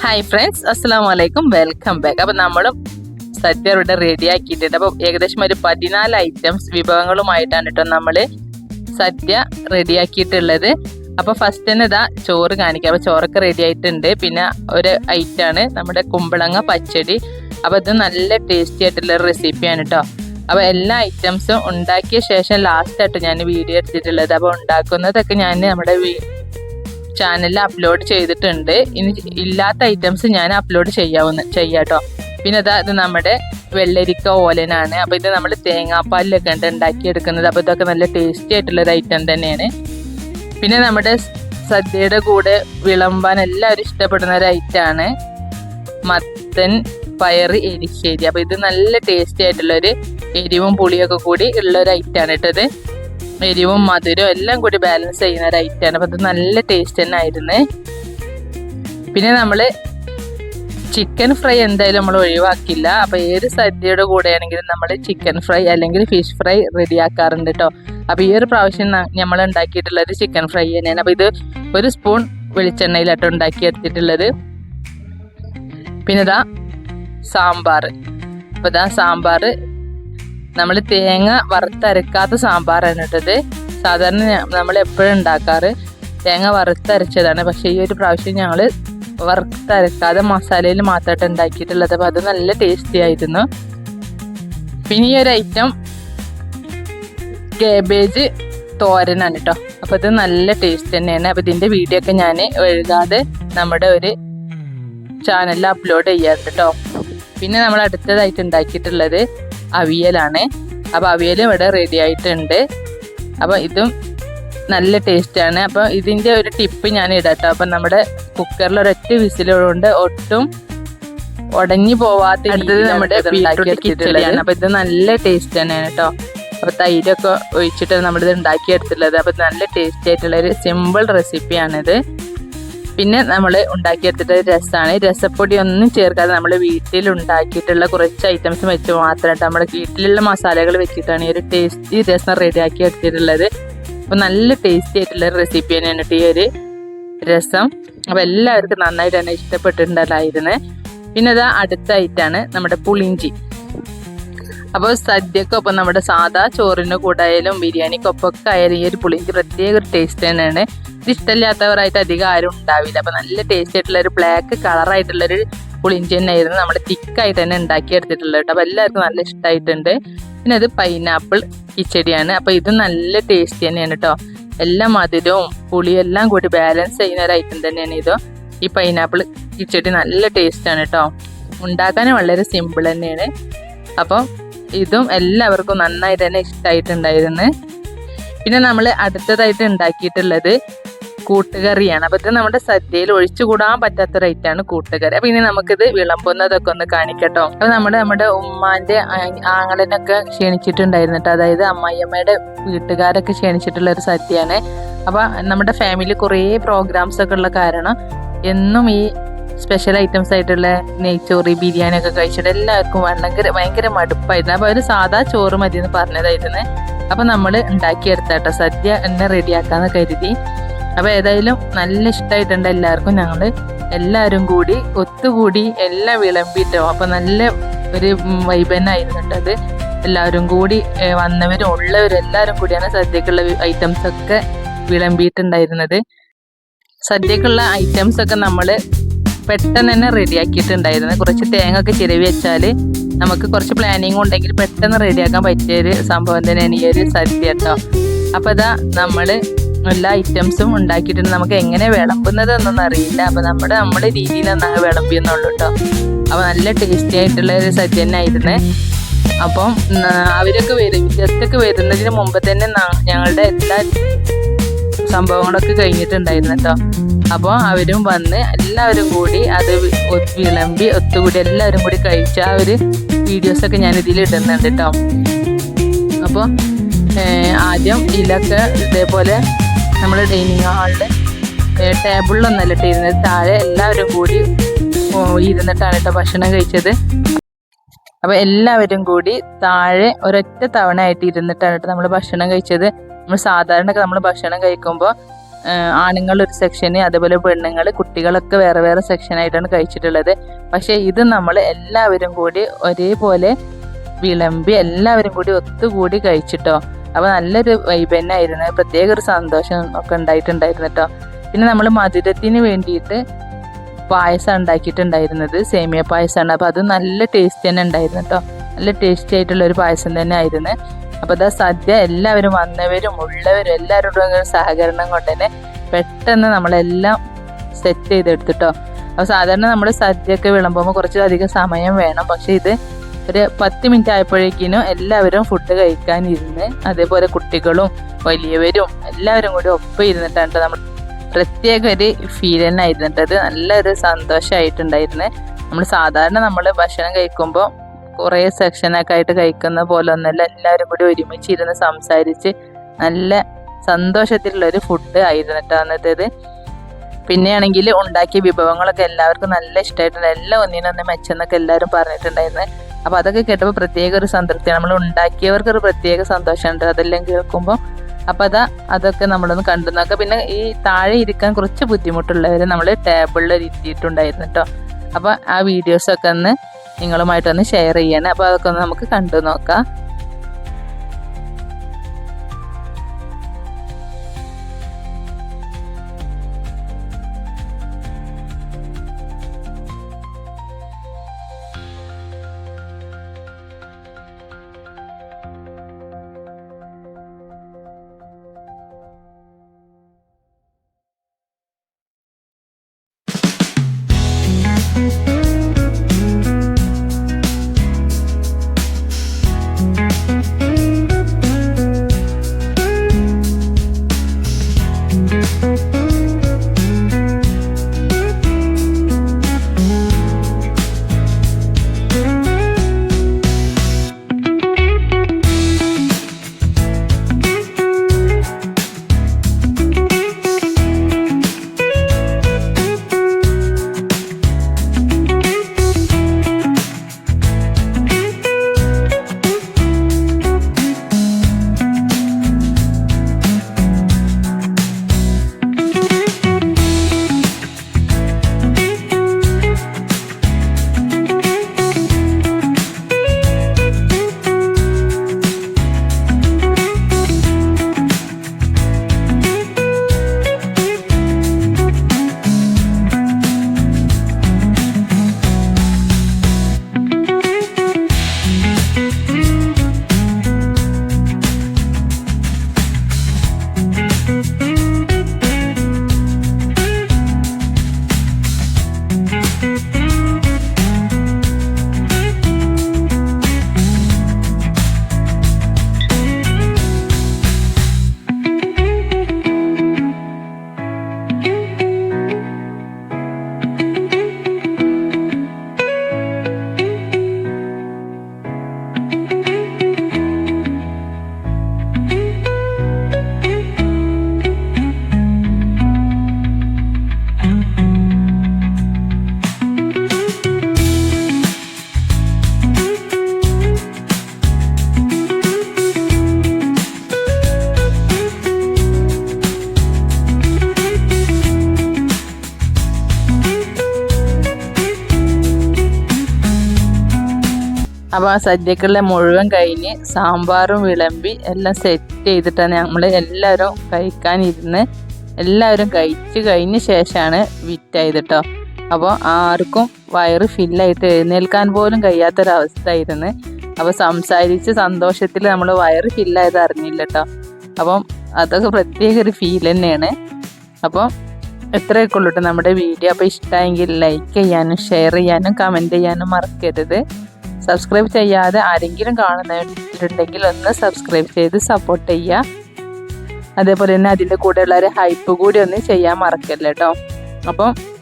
Hi friends അസ്സാം വലൈക്കും welcome back അപ്പം നമ്മൾ സദ്യ ഇവിടെ റെഡി ആക്കിയിട്ടുണ്ട്. അപ്പം ഏകദേശം ഒരു പതിനാല് ഐറ്റംസ് വിഭവങ്ങളുമായിട്ടാണ് കേട്ടോ നമ്മൾ സദ്യ റെഡി ആക്കിയിട്ടുള്ളത്. അപ്പോൾ ഫസ്റ്റ് തന്നെ ഇതാ ചോറ് കാണിക്കുക അപ്പോൾ ചോറൊക്കെ റെഡി ആയിട്ടുണ്ട്. പിന്നെ ഒരു ഐറ്റാണ് നമ്മുടെ കുമ്പളങ്ങ പച്ചടി. അപ്പോൾ ഇത് നല്ല ടേസ്റ്റി ആയിട്ടുള്ള റെസിപ്പിയാണ് കേട്ടോ അപ്പോൾ എല്ലാ ഐറ്റംസും ഉണ്ടാക്കിയ ശേഷം ലാസ്റ്റ് ആയിട്ട് ഞാൻ വീഡിയോ എടുത്തിട്ടുള്ളത്. അപ്പോൾ ഉണ്ടാക്കുന്നതൊക്കെ ഞാൻ നമ്മുടെ ചാനലിൽ അപ്ലോഡ് ചെയ്തിട്ടുണ്ട്. ഇനി ഇല്ലാത്ത ഐറ്റംസ് ഞാൻ അപ്ലോഡ് ചെയ്യാവുന്ന ചെയ്യാട്ടോ. പിന്നെ അതാ ഇത് നമ്മുടെ വെള്ളരിക്ക ഓലനാണ്. അപ്പോൾ ഇത് നമ്മൾ തേങ്ങാപ്പാലിലൊക്കെ ഉണ്ട് ഉണ്ടാക്കിയെടുക്കുന്നത്. അപ്പോൾ ഇതൊക്കെ നല്ല ടേസ്റ്റി ആയിട്ടുള്ള ഒരു ഐറ്റം തന്നെയാണ്. പിന്നെ നമ്മുടെ സദ്യയുടെ കൂടെ വിളമ്പാൻ എല്ലാവരും ഇഷ്ടപ്പെടുന്ന ഒരു ഐറ്റമാണ് മത്തൻ പയർ എരിശ്ശേരി. അപ്പോൾ ഇത് നല്ല ടേസ്റ്റി ആയിട്ടുള്ള ഒരു എരിവും പുളിയൊക്കെ കൂടി ഉള്ള ഒരു ഐറ്റമാണ് കേട്ടത് എരിവും മധുരവും എല്ലാം കൂടി ബാലൻസ് ചെയ്യുന്ന ഒരു ഐറ്റമാണ് അപ്പം അത് നല്ല ടേസ്റ്റ് തന്നെ ആയിരുന്നു. പിന്നെ നമ്മൾ ചിക്കൻ ഫ്രൈ എന്തായാലും നമ്മൾ ഒഴിവാക്കില്ല. അപ്പോൾ ഏത് സദ്യയുടെ കൂടെ ആണെങ്കിലും നമ്മൾ ചിക്കൻ ഫ്രൈ അല്ലെങ്കിൽ ഫിഷ് ഫ്രൈ റെഡിയാക്കാറുണ്ട് കേട്ടോ അപ്പോൾ ഈ ഒരു പ്രാവശ്യം നമ്മൾ ഉണ്ടാക്കിയിട്ടുള്ളത് ചിക്കൻ ഫ്രൈ തന്നെയാണ്. അപ്പോൾ ഇത് ഒരു സ്പൂൺ വെളിച്ചെണ്ണയിലാട്ടോ ഉണ്ടാക്കിയെടുത്തിട്ടുള്ളത് പിന്നെ ഇതാ സാമ്പാർ. അപ്പോൾ ഇതാ സാമ്പാർ നമ്മൾ തേങ്ങ വറുത്തരക്കാത്ത സാമ്പാറാണ് ഇട്ടത് സാധാരണ നമ്മൾ എപ്പോഴും ഉണ്ടാക്കാറ് തേങ്ങ വറുത്തരച്ചതാണ്. പക്ഷേ ഈ ഒരു പ്രാവശ്യം ഞങ്ങൾ വറുത്തരക്കാതെ മസാലയിൽ മാത്രമായിട്ട് ഉണ്ടാക്കിയിട്ടുള്ളത്. അപ്പോൾ അത് നല്ല ടേസ്റ്റി ആയിരുന്നു. പിന്നെ ഈ ഒരു ഐറ്റം കേബേജ് തോരനാണ് കേട്ടോ. അപ്പോൾ ഇത് നല്ല ടേസ്റ്റ് തന്നെയാണ്. അപ്പോൾ ഇതിന്റെ വീഡിയോ ഒക്കെ ഞാൻ എഴുതാതെ നമ്മുടെ ഒരു ചാനലിൽ അപ്ലോഡ് ചെയ്യാറുണ്ട് കേട്ടോ. പിന്നെ നമ്മൾ അടുത്തതായിട്ട് ഉണ്ടാക്കിയിട്ടുള്ളത് അവിയലാണ്. അപ്പോൾ അവിയലും ഇവിടെ റെഡി ആയിട്ടുണ്ട്. അപ്പോൾ ഇതും നല്ല ടേസ്റ്റാണ് അപ്പോൾ ഇതിന്റെ ഒരു ടിപ്പ് ഞാൻ ഇടാട്ടോ. അപ്പം നമ്മുടെ കുക്കറിൽ ഒരൊറ്റ വിസിലുകൊണ്ട് ഒട്ടും ഉടഞ്ഞു പോവാത്ത അടുത്തത് നമ്മുടെ ബീട്രൂട്ട് കിച്ചടിയാണ് അപ്പോൾ ഇത് നല്ല ടേസ്റ്റ് തന്നെയാണ് കേട്ടോ. അപ്പോൾ തൈരൊക്കെ ഒഴിച്ചിട്ട് നമ്മളിത് ഉണ്ടാക്കിയെടുത്തിട്ടുള്ളത് അപ്പോൾ നല്ല ടേസ്റ്റി ആയിട്ടുള്ള ഒരു സിമ്പിൾ റെസിപ്പിയാണിത് പിന്നെ നമ്മൾ ഉണ്ടാക്കിയെടുത്തിട്ട് രസമാണ്. രസപ്പൊടി ഒന്നും ചേർക്കാതെ നമ്മൾ വീട്ടിൽ ഉണ്ടാക്കിയിട്ടുള്ള കുറച്ച് ഐറ്റംസ് വെച്ച് മാത്രമായിട്ട് നമ്മുടെ വീട്ടിലുള്ള മസാലകൾ വെച്ചിട്ടാണ് ഈ ഒരു ടേസ്റ്റി രസം റെഡിയാക്കി എടുത്തിട്ടുള്ളത്. അപ്പോൾ നല്ല ടേസ്റ്റി ആയിട്ടുള്ള റെസിപ്പി തന്നെയാണ് ഈ ഒരു രസം. അപ്പോൾ എല്ലാവർക്കും നന്നായിട്ട് തന്നെ ഇഷ്ടപ്പെട്ടിട്ടുണ്ടായിരുന്നു. പിന്നെ അത് അടുത്തായിട്ടാണ് നമ്മുടെ പുളിഞ്ചി അപ്പോൾ സദ്യക്കൊപ്പം നമ്മുടെ സാധാ ചോറിന് കൂടായാലും ബിരിയാണിക്കൊപ്പം ഒക്കെ ആയാലും ഈ ഒരു പുളിഞ്ചി പ്രത്യേക ഒരു ടേസ്റ്റ് തന്നെയാണ്. ഇത് ഇഷ്ടമില്ലാത്തവരായിട്ട് അധികം ആരും ഉണ്ടാവില്ല. അപ്പോൾ നല്ല ടേസ്റ്റ് ആയിട്ടുള്ള ഒരു ബ്ലാക്ക് കളറായിട്ടുള്ളൊരു പുളിഞ്ചി തന്നെയായിരുന്നു നമ്മൾ തിക്കായിട്ട് തന്നെ ഉണ്ടാക്കിയെടുത്തിട്ടുള്ളത് കേട്ടോ. അപ്പോൾ എല്ലാവർക്കും നല്ല ഇഷ്ടമായിട്ടുണ്ട് പിന്നെ അത് പൈനാപ്പിൾ കിച്ചടിയാണ്. അപ്പോൾ ഇത് നല്ല ടേസ്റ്റ് തന്നെയാണ് കേട്ടോ. എല്ലാ മധുരവും പുളിയെല്ലാം കൂടി ബാലൻസ് ചെയ്യുന്ന ഒരു ഐറ്റം തന്നെയാണ് ഇത്. ഈ പൈനാപ്പിൾ കിച്ചടി നല്ല ടേസ്റ്റാണ് കേട്ടോ. ഉണ്ടാക്കാൻ വളരെ സിമ്പിൾ തന്നെയാണ്. അപ്പം ഇതും എല്ലാവർക്കും നന്നായി തന്നെ ഇഷ്ടമായിട്ടുണ്ടായിരുന്നു പിന്നെ നമ്മൾ അടുത്തതായിട്ട് ഉണ്ടാക്കിയിട്ടുള്ളത് കൂട്ടുകറിയാണ്. അപ്പോൾ ഇത് നമ്മുടെ സദ്യയിൽ ഒഴിച്ചുകൂടാൻ പറ്റാത്ത റൈറ്റാണ് കൂട്ടുകറി. അപ്പോൾ ഇനി നമുക്കിത് വിളമ്പുന്നതൊക്കെ ഒന്ന് കാണിക്കട്ടോ. അപ്പോൾ നമ്മുടെ നമ്മുടെ ഉമ്മാന്റെ ആങ്ങളിനൊക്കെ ക്ഷണിച്ചിട്ടുണ്ടായിരുന്നു കേട്ടോ. അതായത് അമ്മായിയമ്മയുടെ വീട്ടുകാരൊക്കെ ക്ഷണിച്ചിട്ടുള്ള ഒരു സദ്യയാണ്. അപ്പോൾ നമ്മുടെ ഫാമിലി കുറേ പ്രോഗ്രാംസ് ഒക്കെ ഉള്ള കാരണം എന്നും ഈ സ്പെഷ്യൽ ഐറ്റംസ് ആയിട്ടുള്ള നെയ്ച്ചോറി ബിരിയാണി ഒക്കെ കഴിച്ചിട്ട് എല്ലാവർക്കും ഭയങ്കര ഭയങ്കര മടുപ്പായിരുന്നു. അപ്പോൾ ഒരു സാധാ ചോറ് മതി എന്ന് പറഞ്ഞതായിരുന്നു. അപ്പോൾ നമ്മൾ ഉണ്ടാക്കിയെടുത്താട്ടോ. സദ്യ എന്നെ റെഡിയാക്കാന്ന് കരുതി. അപ്പോൾ ഏതായാലും നല്ല ഇഷ്ടമായിട്ടുണ്ട് എല്ലാവർക്കും. ഞങ്ങൾ എല്ലാവരും കൂടി ഒത്തുകൂടി എല്ലാം വിളമ്പിട്ടോ അപ്പോൾ നല്ല ഒരു വൈബ് തന്നെ ആയിരുന്നു അത്. എല്ലാവരും കൂടി വന്നവരും ഉള്ളവരും എല്ലാവരും കൂടിയാണ് സദ്യക്കുള്ള ഐറ്റംസ് ഒക്കെ വിളമ്പിയിട്ടുണ്ടായിരുന്നത്. സദ്യക്കുള്ള ഐറ്റംസ് ഒക്കെ നമ്മൾ പെട്ടെന്ന് തന്നെ റെഡിയാക്കിയിട്ടുണ്ടായിരുന്നു. കുറച്ച് തേങ്ങ ഒക്കെ ചിരവി വെച്ചാൽ നമുക്ക് കുറച്ച് പ്ലാനിങ് ഉണ്ടെങ്കിൽ പെട്ടെന്ന് റെഡിയാക്കാൻ പറ്റിയൊരു സംഭവം തന്നെയാണ് ഈ ഒരു സദ്യ കേട്ടോ അപ്പോൾ ഇതാ നമ്മൾ എല്ലാ ഐറ്റംസും ഉണ്ടാക്കിയിട്ടുണ്ട്. നമുക്ക് എങ്ങനെ വിളമ്പുന്നത് എന്നൊന്നും അറിയില്ല. അപ്പോൾ നമ്മുടെ നമ്മുടെ രീതിയിൽ രീതിയിലാണ് വിളമ്പിയെന്നുള്ളൂ കേട്ടോ അപ്പോൾ നല്ല ടേസ്റ്റി ആയിട്ടുള്ള ഒരു സദ്യ തന്നെ ആയിരുന്നു. അപ്പം അവരൊക്കെ വരും. ഗസ്റ്റൊക്കെ വരുന്നതിന് മുമ്പ് തന്നെ ഞങ്ങളുടെ എല്ലാ സംഭവങ്ങളൊക്കെ കഴിഞ്ഞിട്ടുണ്ടായിരുന്നു കേട്ടോ അപ്പോൾ അവരും വന്ന് എല്ലാവരും കൂടി അത് വിളമ്പി ഒത്തുകൂടി എല്ലാവരും കൂടി കഴിച്ച ആ ഒരു വീഡിയോസൊക്കെ ഞാൻ ഇതിൽ ഇടുന്നുണ്ട് കേട്ടോ അപ്പോൾ ആദ്യം ഇതിലൊക്കെ ഇതേപോലെ നമ്മൾ ഡൈനിങ് ഹാളിൽ ടേബിളിലൊന്നല്ല കേട്ടോ ഇരുന്നത്. താഴെ എല്ലാവരും കൂടി ഇരുന്നിട്ടാണ് കേട്ടോ ഭക്ഷണം കഴിച്ചത്. അപ്പോൾ എല്ലാവരും കൂടി താഴെ ഒരൊറ്റ തവണ ആയിട്ട് ഇരുന്നിട്ടാണ് കേട്ടോ നമ്മൾ ഭക്ഷണം കഴിച്ചത്. നമ്മൾ സാധാരണ നമ്മൾ ഭക്ഷണം കഴിക്കുമ്പോൾ ആണുങ്ങൾ ഒരു സെക്ഷന് അതേപോലെ പെണ്ണുങ്ങൾ കുട്ടികളൊക്കെ വേറെ വേറെ സെക്ഷനായിട്ടാണ് കഴിച്ചിട്ടുള്ളത്. പക്ഷേ ഇത് നമ്മൾ എല്ലാവരും കൂടി ഒരേപോലെ വിളമ്പി എല്ലാവരും കൂടി ഒത്തുകൂടി കഴിച്ചിട്ടോ. അപ്പോൾ നല്ലൊരു വൈബ് തന്നെ ആയിരുന്നു. പ്രത്യേക ഒരു സന്തോഷം ഒക്കെ ഉണ്ടായിട്ടുണ്ടായിരുന്നു കേട്ടോ. പിന്നെ നമ്മൾ മധുരത്തിന് വേണ്ടിയിട്ട് പായസം ഉണ്ടാക്കിയിട്ടുണ്ടായിരുന്നത് സേമിയ പായസമാണ്. അപ്പോൾ അത് നല്ല ടേസ്റ്റ് തന്നെ ഉണ്ടായിരുന്നു കേട്ടോ. നല്ല ടേസ്റ്റി ആയിട്ടുള്ള ഒരു പായസം തന്നെ ആയിരുന്നു. അപ്പോൾ അതാ സദ്യ എല്ലാവരും വന്നവരും ഉള്ളവരും എല്ലാവരോടും സഹകരണം കൊണ്ട് തന്നെ പെട്ടെന്ന് നമ്മളെല്ലാം സെറ്റ് ചെയ്തെടുത്തിട്ടോ. അപ്പോൾ സാധാരണ നമ്മൾ സദ്യയൊക്കെ വിളമ്പുമ്പോൾ കുറച്ച് അധികം സമയം വേണം. പക്ഷേ ഇത് ഒരു പത്ത് മിനിറ്റ് ആയപ്പോഴേക്കിനും എല്ലാവരും ഫുഡ് കഴിക്കാനിരുന്ന് അതേപോലെ കുട്ടികളും വലിയവരും എല്ലാവരും കൂടി ഒപ്പം ഇരുന്നിട്ടാണ് നമ്മൾ പ്രത്യേക ഒരു ഫീൽ തന്നെ ആയിരുന്നിട്ടത് നല്ലൊരു സന്തോഷമായിട്ടുണ്ടായിരുന്നു നമ്മൾ സാധാരണ നമ്മൾ ഭക്ഷണം കഴിക്കുമ്പോൾ കുറേ സെക്ഷനൊക്കെ ആയിട്ട് കഴിക്കുന്ന പോലെ ഒന്നല്ല എല്ലാവരും കൂടി ഒരുമിച്ച് ഇരുന്ന് സംസാരിച്ച് നല്ല സന്തോഷത്തിലുള്ള ഒരു ഫുഡ് ആയിരുന്നു കേട്ടോ അന്നത്തേത്. പിന്നെയാണെങ്കിൽ ഉണ്ടാക്കിയ വിഭവങ്ങളൊക്കെ എല്ലാവർക്കും നല്ല ഇഷ്ടമായിട്ടുണ്ട് എല്ലാം ഒന്നിനൊന്ന് മെച്ചെന്നൊക്കെ എല്ലാവരും പറഞ്ഞിട്ടുണ്ടായിരുന്നു. അപ്പോൾ അതൊക്കെ കേട്ടപ്പോൾ പ്രത്യേക ഒരു സംതൃപ്തിയാണ് നമ്മൾ ഉണ്ടാക്കിയവർക്ക് ഒരു പ്രത്യേക സന്തോഷമുണ്ട്. അതെല്ലാം കേൾക്കുമ്പോൾ അപ്പോൾ അതാ അതൊക്കെ നമ്മളൊന്ന് കണ്ടു നോക്കാം. പിന്നെ ഈ താഴെ ഇരിക്കാൻ കുറച്ച് ബുദ്ധിമുട്ടുള്ളവർ നമ്മൾ ടേബിളിൽ ഇരുത്തിയിട്ടുണ്ടായിരുന്നു കേട്ടോ അപ്പോൾ ആ വീഡിയോസൊക്കെ ഒന്ന് നിങ്ങളുമായിട്ടൊന്ന് ഷെയർ ചെയ്യണം. അപ്പോൾ അതൊക്കെ ഒന്ന് നമുക്ക് കണ്ടു നോക്കാം. അപ്പോൾ ആ സദ്യക്കുള്ള മുഴുവൻ കഴിഞ്ഞ് സാമ്പാറും വിളമ്പി എല്ലാം സെറ്റ് ചെയ്തിട്ടാണ് നമ്മൾ എല്ലാവരും കഴിക്കാനിരുന്ന് എല്ലാവരും കഴിച്ച് കഴിഞ്ഞ ശേഷമാണ് വിറ്റായത് കേട്ടോ അപ്പോൾ ആർക്കും വയറ് ഫില്ലായിട്ട് എഴുന്നേൽക്കാൻ പോലും കഴിയാത്തൊരവസ്ഥയായിരുന്നു. അപ്പോൾ സംസാരിച്ച് സന്തോഷത്തിൽ നമ്മൾ വയറ് ഫില്ലായത് അറിഞ്ഞില്ല കേട്ടോ അപ്പം അതൊക്കെ പ്രത്യേക ഒരു ഫീൽ തന്നെയാണ്. അപ്പം എത്രയൊക്കെ ഉള്ളൂ നമ്മുടെ വീഡിയോ. അപ്പോൾ ഇഷ്ടമായെങ്കിൽ ലൈക്ക് ചെയ്യാനും ഷെയർ ചെയ്യാനും കമന്റ് ചെയ്യാനും മറക്കരുത്. സബ്സ്ക്രൈബ് ചെയ്യാതെ ആരെങ്കിലും കാണുന്നുണ്ടെങ്കിൽ ഒന്ന് സബ്സ്ക്രൈബ് ചെയ്ത് സപ്പോർട്ട് ചെയ്യുക. അതേപോലെ തന്നെ അതിന്റെ കൂടെയുള്ള ഒരു ഹൈപ്പ് കൂടി ഒന്ന് ചെയ്യാൻ മറക്കല്ല അപ്പം